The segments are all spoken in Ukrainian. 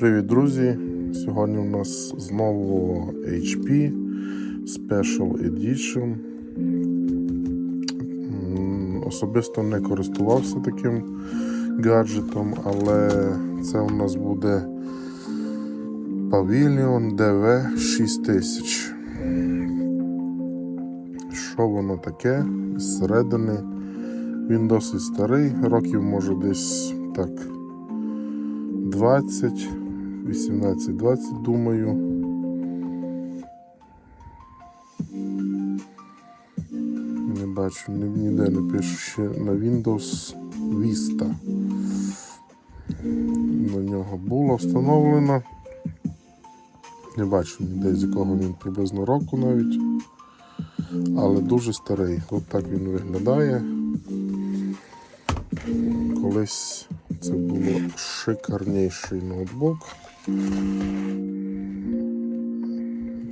Привіт, друзі! Сьогодні у нас знову HP Special Edition. Особисто не користувався таким гаджетом, але це у нас буде Pavilion DV 6000. Що воно таке? Зсередини він досить старий, років може десь так 20, 18-20, думаю. Не бачу, ніде не пише ще на Windows Vista. На нього було встановлено. Не бачу ніде з якого він приблизно року навіть. Але дуже старий. От так він виглядає. Колись це було шикарніший ноутбук.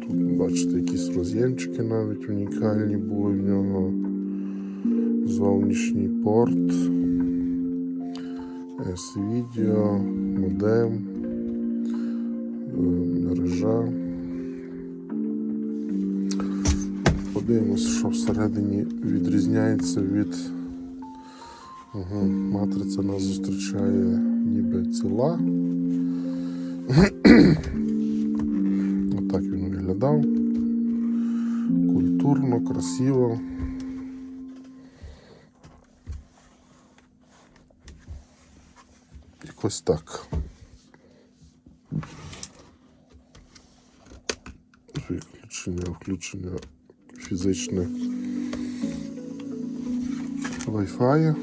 Тут бачите, якісь роз'ємчики навіть унікальні були в нього. Зовнішній порт, S-Video, модем, е, мережа. Подивимось, що всередині відрізняється від Ага, матриця нас зустрічає ніби ціла. Отак він виглядав. Культурно, красиво. Якось так. Виключення, включення фізичне Wi-Fi.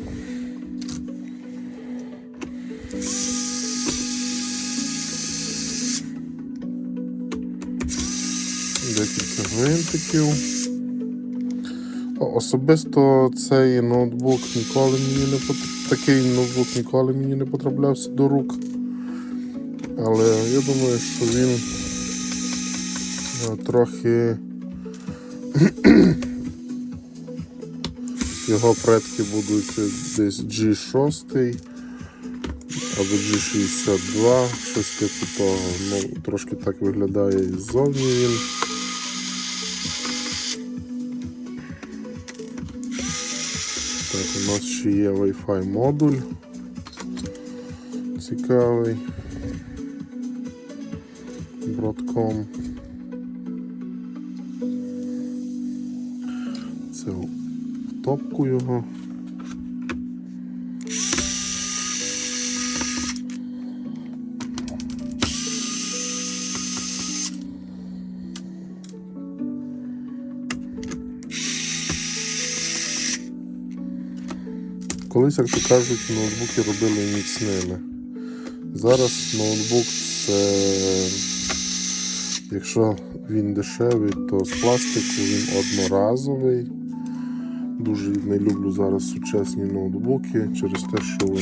О, Особисто цей ноутбук ніколи мені не пот- такий ноутбук ніколи мені не потраплявся до рук. Але я думаю, що він е, трохи його предки будуть десь G6 або G62, щось типу того. Ну, трошки так виглядає і ззовні він. У нас ще є Wi-Fi модуль. Цікавий. Broadcom. Це в топку його. Колись, як то кажуть, ноутбуки робили міцними. Зараз ноутбук це, якщо він дешевий, то з пластику він одноразовий. Дуже не люблю зараз сучасні ноутбуки через те, що вони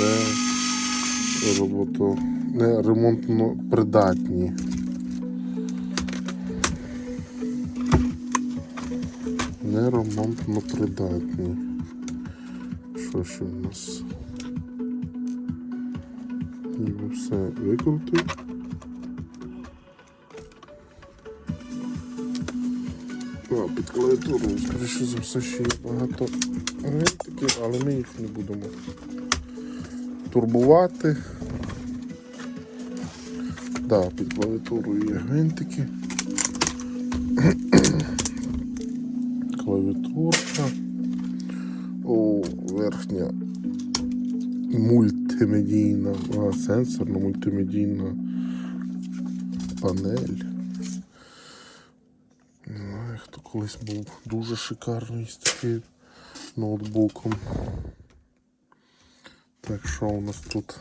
не робото, не ремонтно придатні. Не ремонтно придатні. Що ще в нас? Ніби все викрутив. А, під клавіатуру, скоріше за все, ще є багато гвинтиків, але ми їх не будемо турбувати. Да, під клавіатурою є гвинтики. Клавіатурка. О, верхня мультимедійна, а, сенсорна мультимедійна панель. Хто колись був дуже шикарний з таким ноутбуком. Так, що у нас тут?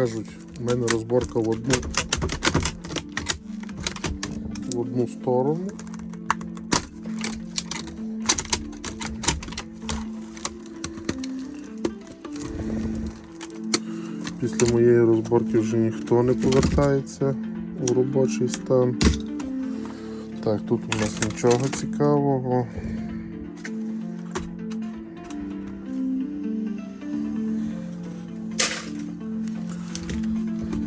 Кажуть, у мене розборка в одну в одну сторону. Після моєї розборки вже ніхто не повертається у робочий стан. Так, тут у нас нічого цікавого.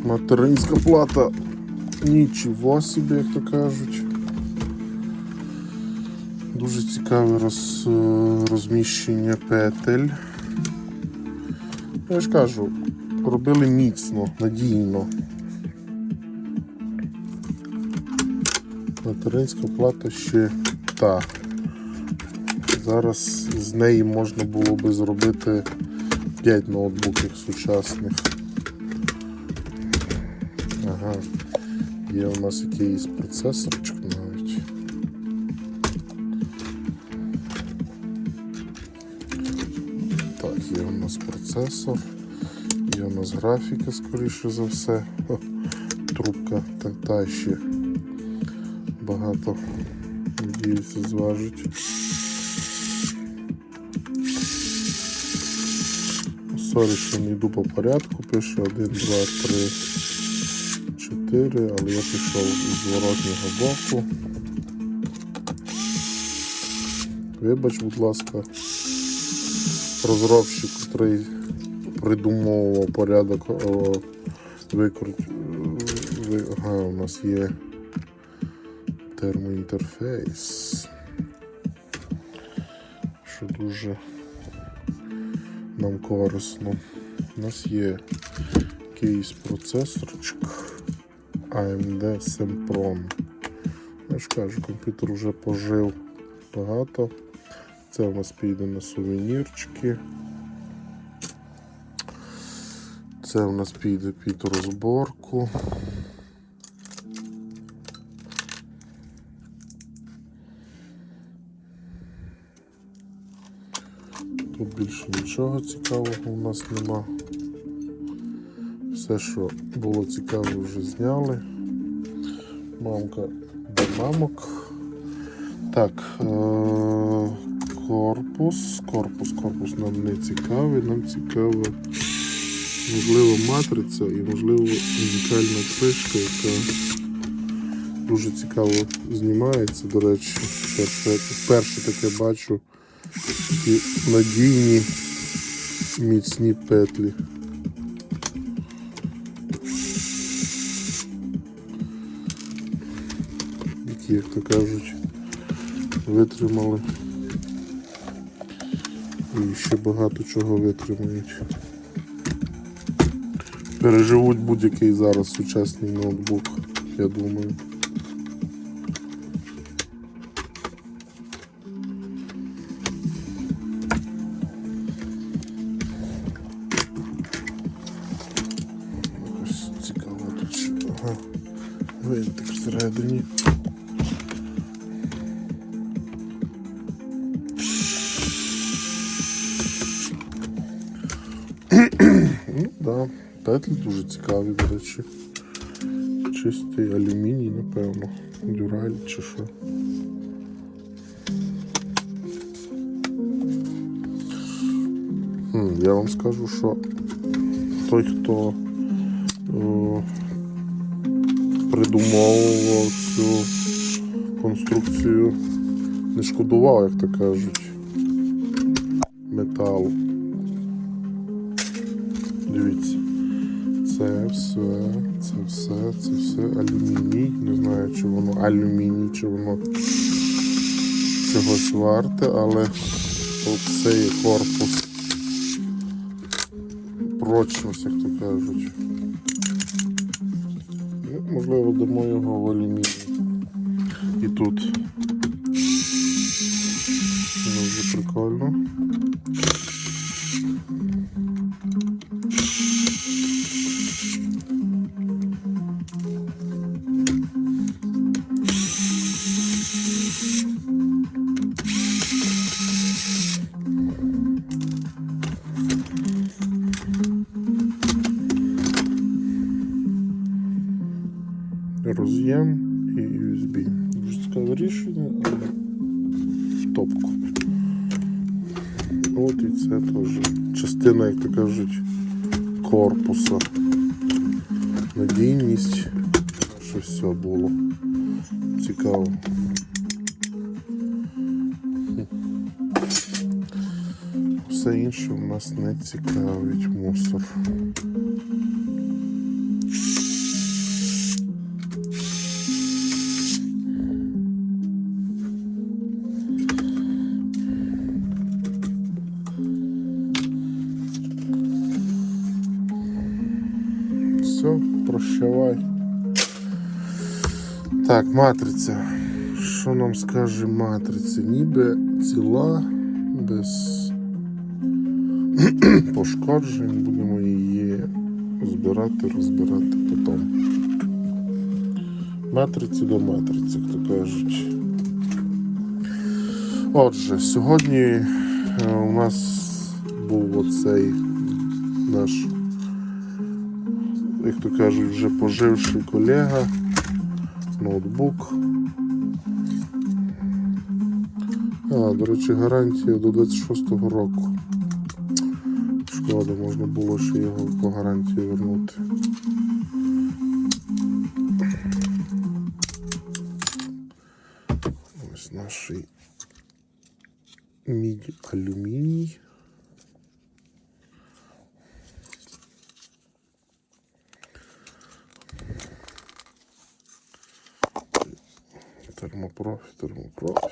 Материнська плата нічого собі, як то кажуть. Дуже цікаве роз, розміщення петель. Я ж кажу, робили міцно, надійно. Материнська плата ще та. Зараз з неї можна було би зробити 5 ноутбуків сучасних. Ага. Є у нас якийсь процесорчик навіть. Так, є у нас процесор, є у нас графіка, скоріше за все. Трубка та, та ще багато, надіюся, зважить. Сорі, що не йду по порядку, пише 1, 2, 3, 4, але я пішов з зворотнього боку. Вибач, будь ласка, розробщик, який придумовував порядок о, викрут... Ага, у нас є термоінтерфейс. Що дуже нам корисно. У нас є якийсь процесорчик AMD Sempron. Я ж кажу, комп'ютер вже пожив багато. Це у нас піде на сувенірчики. Це у нас піде під розборку. Тут більше нічого цікавого у нас нема. Все, що було цікаво, вже зняли. Мамка до мамок. Так, е- корпус. Корпус, корпус нам не цікавий, нам цікава можливо матриця і можливо унікальна кришка, яка дуже цікаво знімається. До речі, вперше, вперше таке бачу такі надійні міцні петлі. Які, як то кажуть, витримали. І ще багато чого витримають. Переживуть будь-який зараз сучасний ноутбук, я думаю. Да. Петлі дуже цікаві, до речі. Чистий алюміній, напевно. Дюраль чи що. Я вам скажу, що той, хто о, придумовував цю конструкцію, не шкодував, як то кажуть, Дивіться. Це все, це все, це все алюміній. Не знаю, чи воно алюміній, чи воно чогось варте, але оцей корпус прочність, як то кажуть. Ну, можливо, дамо його в алюміній. І тут. Дуже прикольно. Корпуса. Надійність. Що все було. Цікаво. Все інше в нас не цікавить мусор. Прощавай. Так, матриця. Що нам скаже матриця? Ніби ціла, без пошкоджень. Будемо її збирати, розбирати потім. Матриці до матриці, хто кажуть. Отже, сьогодні е, у нас був оцей наш, як то кажуть, вже поживший колега, ноутбук. А, до речі, гарантія до 26-го року. Шкода, можна було ще його по гарантії вернути. Ось наш мідь алюміній. Термопрофі, термопрофі.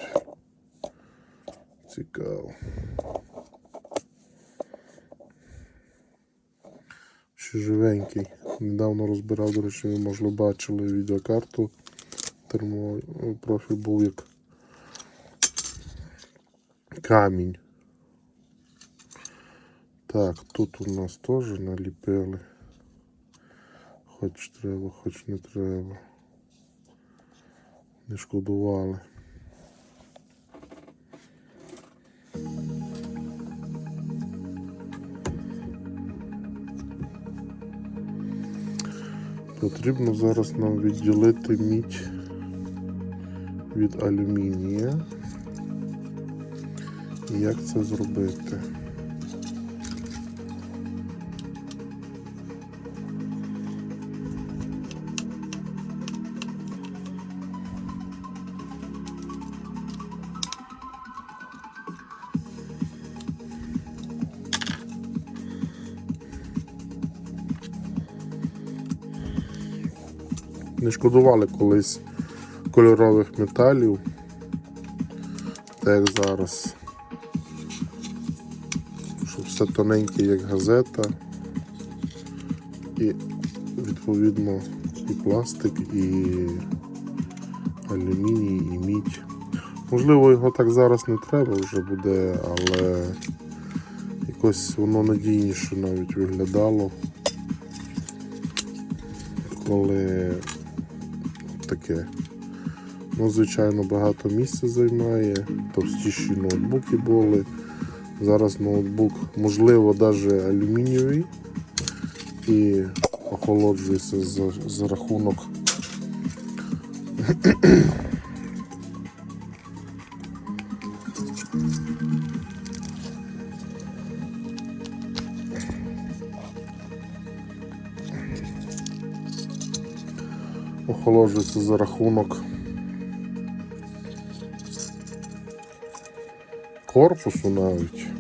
Цікаво. Ще живенький. Недавно розбирав, до речі, ви, можливо, бачили відеокарту. Термопрофіль був як камінь. Так, тут у нас теж наліпили. Хоч треба, хоч не треба. Не шкодували. Потрібно зараз нам відділити мідь від алюмінія. І як це зробити? Не шкодували колись кольорових металів, так як зараз. Щоб все тоненьке, як газета. І відповідно і пластик, і алюміній, і мідь. Можливо, його так зараз не треба вже буде, але якось воно надійніше навіть виглядало, коли таке. Ну, звичайно, багато місця займає, товстіші ноутбуки були. Зараз ноутбук, можливо, навіть алюмінієвий і охолоджується за, за рахунок охолоджується за рахунок корпусу навіть.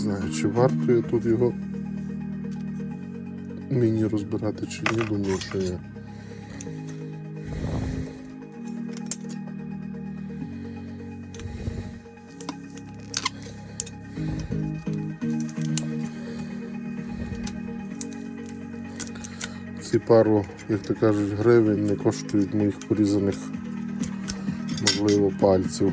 Знаю, чи варто я тут його мені розбирати чи ні, думаю, що ні. ці пару, як то кажуть, гривень не коштують моїх порізаних, можливо, пальців.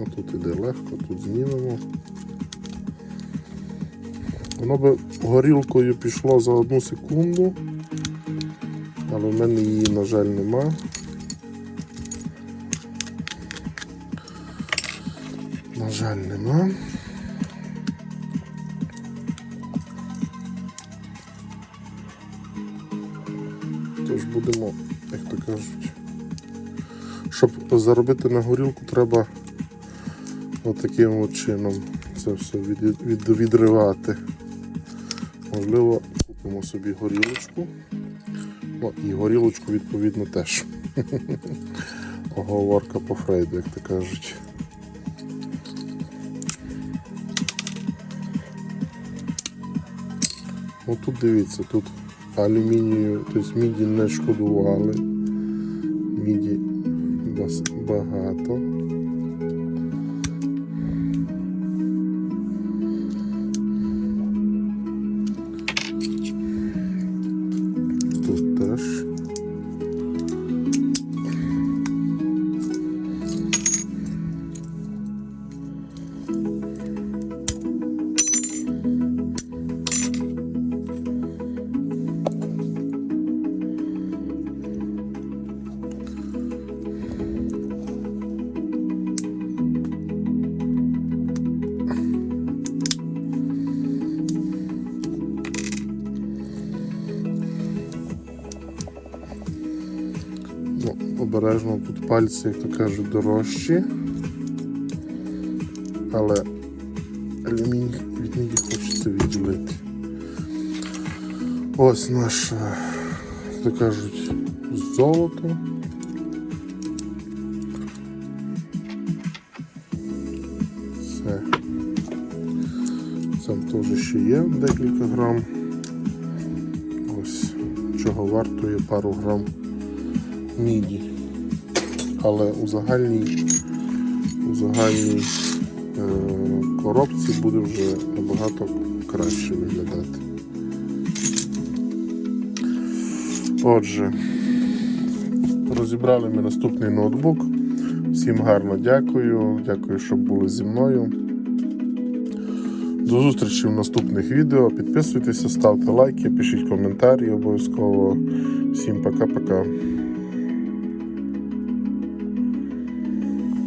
Ну, тут іде легко, тут знімемо. Воно би горілкою пішло за одну секунду, але в мене її, на жаль, нема. На жаль, нема. Тож будемо, як то кажуть, щоб заробити на горілку, треба отаким от чином це все від, від, відривати. Можливо, купимо собі горілочку. Ну, і горілочку відповідно теж. Оговорка по Фрейду, як то кажуть. Ну тут дивіться, тут алюмінію, тобто міді не шкодували. Обережно тут пальці, як то кажуть, дорожчі. Але алюміній від них хочеться відділити. Ось наше, як то кажуть, золото. Це. Там теж ще є декілька грам. Ось чого вартує пару грам міді. Але у загальній, у загальній е, коробці буде вже набагато краще виглядати. Отже, розібрали ми наступний ноутбук. Всім гарно дякую. Дякую, що були зі мною. До зустрічі в наступних відео. Підписуйтеся, ставте лайки, пишіть коментарі обов'язково. Всім пока-пока.